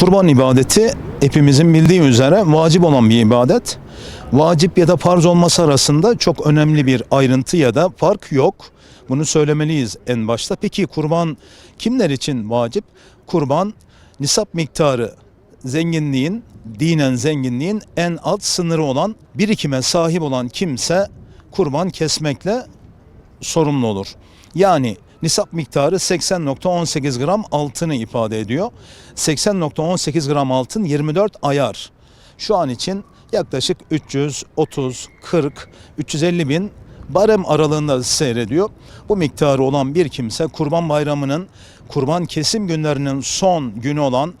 Kurban ibadeti hepimizin bildiği üzere vacip olan bir ibadet. Vacip ya da farz olması arasında çok önemli bir ayrıntı ya da fark yok. Bunu söylemeliyiz en başta. Peki kurban kimler için vacip? Kurban nisap miktarı zenginliğin, dinen zenginliğin en alt sınırı olan birikime sahip olan kimse kurban kesmekle sorumlu olur. Yani nisap miktarı 80.18 gram altını ifade ediyor. 80.18 gram altın 24 ayar. Şu an için yaklaşık 330, 40, 350 bin barem aralığında seyrediyor. Bu miktarı olan bir kimse kurban bayramının kurban kesim günlerinin son günü olan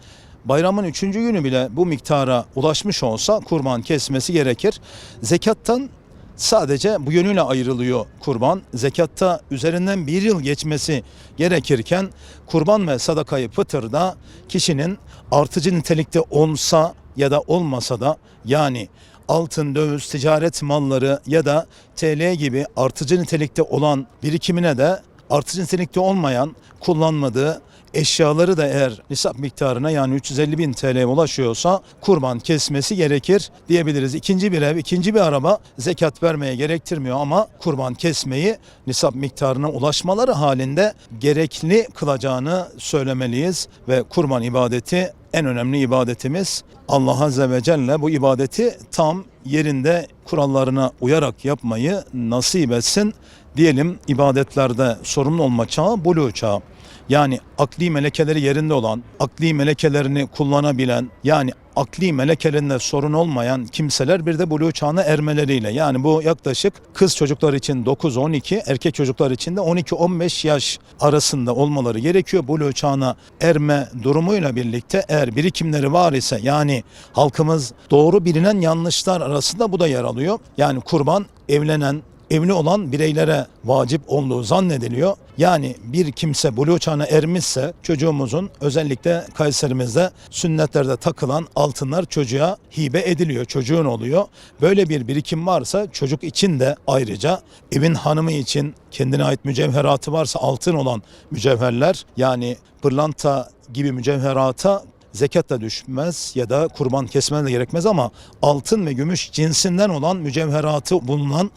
bayramın üçüncü günü bile bu miktara ulaşmış olsa kurban kesmesi gerekir. Zekattan sadece bu yönüyle ayrılıyor kurban. Zekatta üzerinden bir yıl geçmesi gerekirken kurban ve sadakayı fıtırda kişinin artıcı nitelikte olsa ya da olmasa da yani altın, döviz, ticaret malları ya da TL gibi artıcı nitelikte olan birikimine de artıcı nitelikte olmayan kullanmadığı eşyaları da eğer nisap miktarına yani 350 bin TL'ye ulaşıyorsa kurban kesmesi gerekir diyebiliriz. İkinci bir ev, ikinci bir araba zekat vermeye gerektirmiyor ama kurban kesmeyi nisap miktarına ulaşmaları halinde gerekli kılacağını söylemeliyiz ve kurban ibadeti en önemli ibadetimiz. Allah Azze ve Celle bu ibadeti tam yerinde kurallarına uyarak yapmayı nasip etsin. Diyelim ibadetlerde sorumlu olma çağı buluğ çağı. Yani akli melekeleri yerinde olan, akli melekelerini kullanabilen, yani akli melekelerinde sorun olmayan kimseler bir de buluğ çağına ermeleriyle. Yani bu yaklaşık kız çocuklar için 9-12, erkek çocuklar için de 12-15 yaş arasında olmaları gerekiyor. Buluğ çağına erme durumuyla birlikte eğer birikimleri var ise yani halkımız doğru bilinen yanlışlar arasında bu da yer alıyor. Yani kurban evlenen, evli olan bireylere vacip olduğu zannediliyor. Yani bir kimse buluğ çağına ermişse çocuğumuzun özellikle Kayserimizde sünnetlerde takılan altınlar çocuğa hibe ediliyor. Çocuğun oluyor. Böyle bir birikim varsa çocuk için de ayrıca evin hanımı için kendine ait mücevheratı varsa altın olan mücevherler yani pırlanta gibi mücevherata zekat da düşmez ya da kurban kesmene de gerekmez ama altın ve gümüş cinsinden olan mücevheratı bulunan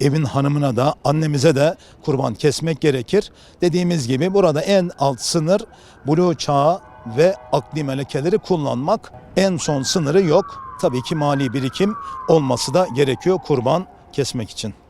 evin hanımına da annemize de kurban kesmek gerekir. Dediğimiz gibi burada en alt sınır buluğ çağı ve akli melekeleri kullanmak. En son sınırı yok. Tabii ki mali birikim olması da gerekiyor kurban kesmek için.